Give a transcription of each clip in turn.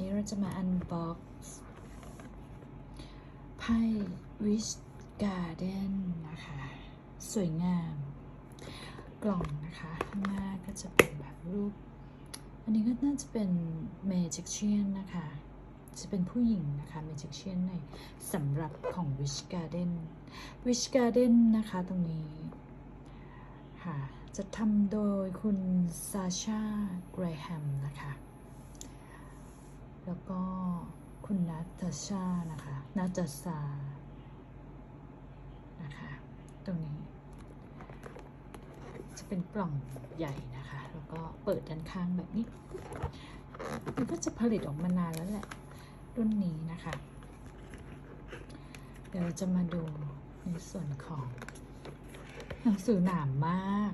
นี้เราจะมาอันบ็อกซ์ไพ่ Wish Garden นะคะ สวยงาม กล่องนะคะ ข้างหน้าก็จะเป็นแบบรูป อันนี้ก็น่าจะเป็น Magician นนะคะ จะเป็นผู้หญิงนะคะ Magician ในสำหรับของ Wish Garden Wish Garden นะคะตรงนี้ค่ะจะทำโดยคุณซาชาเกรแฮมนะคะ แล้วก็คุณนัตชานะคะนาตาซานะคะ ตรงนี้ จะเป็นกล่องใหญ่นะคะ แล้วก็เปิดด้านข้างแบบนี้ มันก็จะผลิตออกมานานแล้วแหละ รุ่นนี้นะคะ เดี๋ยวเราจะมาดูในส่วนของ หนังสือหนามมาก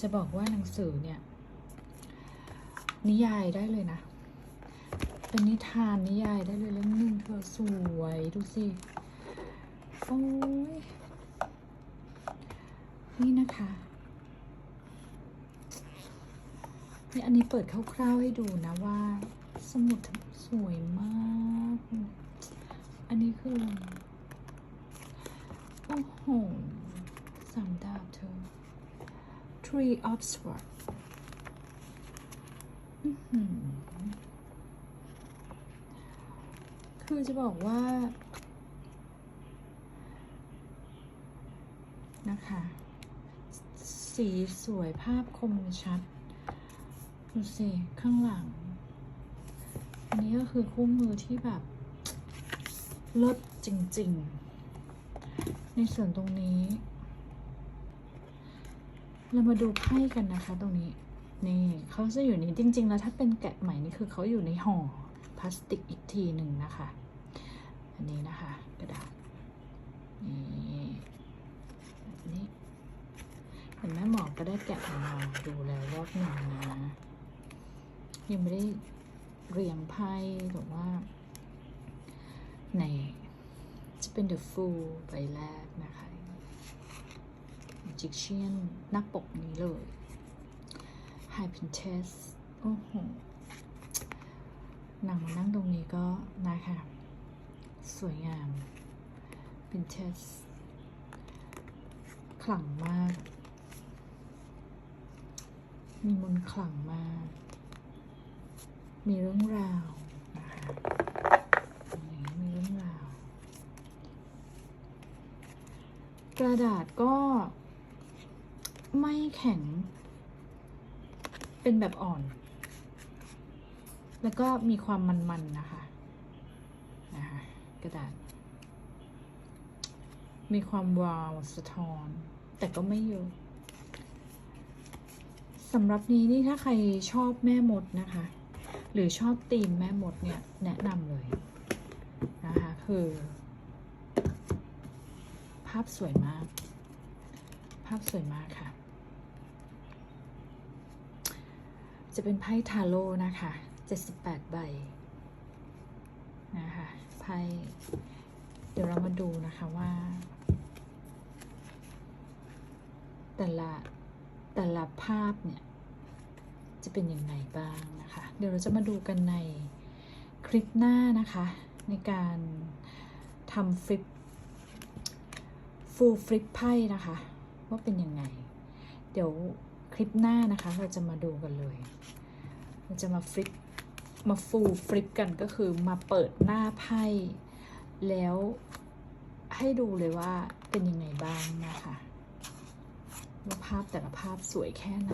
จะบอกว่าหนังสือเนี่ย นิยายได้เลยนะ เป็นนิทานนิยายได้เลยเล่มหนึ่งเธอสวยดูสิโอ้ยนี่นะคะนี่อันนี้เปิดคร่าวๆให้ดูนะว่า สมุดสวยมาก อันนี้คือ โอ้โหสามดาวเธอ Tree of Sword อื้อหือ คือจะบอกว่า นะคะ สีสวยภาพคมชัด ดูสิ ข้างหลัง อันนี้ก็คือคู่มือที่แบบเลิศจริง ๆ ในส่วนตรงนี้ เรามาดูไพ่กันนะคะตรงนี้ นี่เขาจะอยู่นี่จริง ๆ แล้วถ้าเป็นแกะใหม่นี่คือเขาอยู่ในห่อ พลาสติกอีกทีหนึ่งนะคะ อันนี้นะคะกระดาษนี่แบบนี้เห็นแม่หมอก็ได้แกะของเราดูแล้วรอบหนึ่งนะยังไม่ได้เรียงไพ่แต่ว่าในจะเป็น The Fool ใบแรกนะคะ Magician หน้าปกนี้เลย High Princess โอ้โห นั่งมานั่งตรงนี้ก็นะคะสวยงาม Princess ขลังมาก มีมนขลังมาก มีเรื่องราวนะคะมีเรื่องราว กระดาษก็ไม่แข็ง เป็นแบบอ่อน แล้วก็มีความมันๆนะคะนะคะกระดาษ มีความวาวสะท้อน แต่ก็ไม่เยอะสำหรับนี้นี่ถ้าใครชอบแม่มดนะคะ หรือชอบธีมแม่มดเนี่ยแนะนำเลยนะคะคือ ภาพสวยมาก ภาพสวยมากค่ะ จะเป็นไพ่ทาโร่นะคะ 78 ใบนะคะไพ่เดี๋ยวเรามาดูนะคะว่า แต่ละแต่ละภาพเนี่ย จะเป็นยังไงบ้างนะคะ เดี๋ยวเราจะมาดูกันในคลิปหน้านะคะ ในการทำฟลิปฟูลฟลิปไพ่นะคะ ว่าเป็นยังไง เดี๋ยวคลิปหน้านะคะเราจะมาดูกันเลย เราจะมาฟลิป มาฟูฟลิปกันก็คือมาเปิดหน้าไพ่แล้วให้ดูเลยว่าเป็นยังไงบ้างนะคะว่าภาพแต่ละภาพสวยแค่ไหน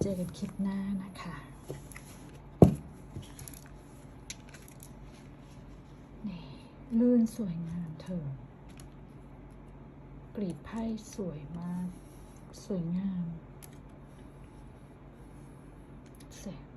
เจอกันคลิปหน้านะคะนี่ลื่นสวยงามเธอ กรีดไพ่สวยมาก สวยงามเสร็จ